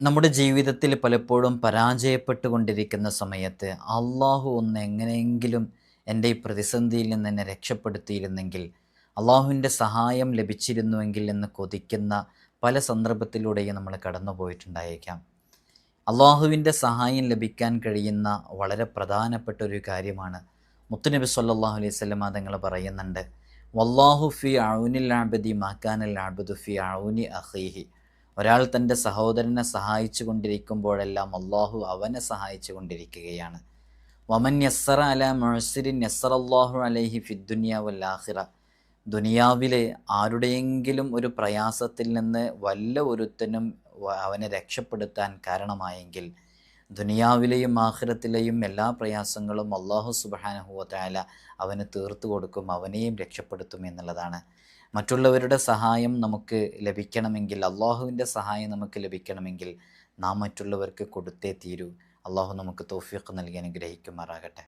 നമ്മുടെ ജീവിതത്തിൽ പലപ്പോഴും പരാജയപ്പെട്ടുകൊണ്ടിരിക്കുന്ന സമയത്ത് അള്ളാഹു ഒന്ന് എങ്ങനെയെങ്കിലും എന്റെ ഈ പ്രതിസന്ധിയിൽ നിന്ന് എന്നെ രക്ഷപ്പെടുത്തിയിരുന്നെങ്കിൽ അള്ളാഹുവിന്റെ സഹായം ലഭിച്ചിരുന്നുവെങ്കിൽ എന്ന് കൊതിക്കുന്ന പല സന്ദർഭത്തിലൂടെയും നമ്മൾ കടന്നു പോയിട്ടുണ്ടായേക്കാം അള്ളാഹുവിന്റെ സഹായം ലഭിക്കാൻ കഴിയുന്ന വളരെ പ്രധാനപ്പെട്ട ഒരു കാര്യമാണ്. മുത്തുനബി സല്ലാഹു അലൈഹി സ്വലമ തങ്ങൾ പറയുന്നുണ്ട് വല്ലാഹു ഫി ഔനിൽ ആബദി മാക്കാനൽ ആബദു ഫി ഔനി അഹീഹി ഒരാൾ തന്റെ സഹോദരനെ സഹായിച്ചു കൊണ്ടിരിക്കുമ്പോഴെല്ലാം അള്ളാഹു അവനെ സഹായിച്ചു കൊണ്ടിരിക്കുകയാണ്. വമൻ യസ്സറ അല മഴസിരി നെസ്സർ അള്ളാഹു അലൈഹി ഫിദ്ദുനിയ വല്ലാഹിറ ദുനിയാവിലെ ആരുടെയെങ്കിലും ഒരു പ്രയാസത്തിൽ നിന്ന് വല്ല ഒരുത്തനും അവനെ രക്ഷപ്പെടുത്താൻ കാരണമായെങ്കിൽ ദുനിയാവിലെയും ആഹ്റത്തിലെയും എല്ലാ പ്രയാസങ്ങളും അള്ളാഹു സുബാനഹുവല അവന് തീർത്തു കൊടുക്കും അവനെയും രക്ഷപ്പെടുത്തും എന്നുള്ളതാണ്. മറ്റുള്ളവരുടെ സഹായം നമുക്ക് ലഭിക്കണമെങ്കിൽ അള്ളാഹുവിന്റെ സഹായം നമുക്ക് ലഭിക്കണമെങ്കിൽ നാം മറ്റുള്ളവർക്ക് കൊടുത്തേ തീരൂ. അള്ളാഹു നമുക്ക് തോഫിയൊക്കെ നൽകി അനുഗ്രഹിക്കുമാറാകട്ടെ.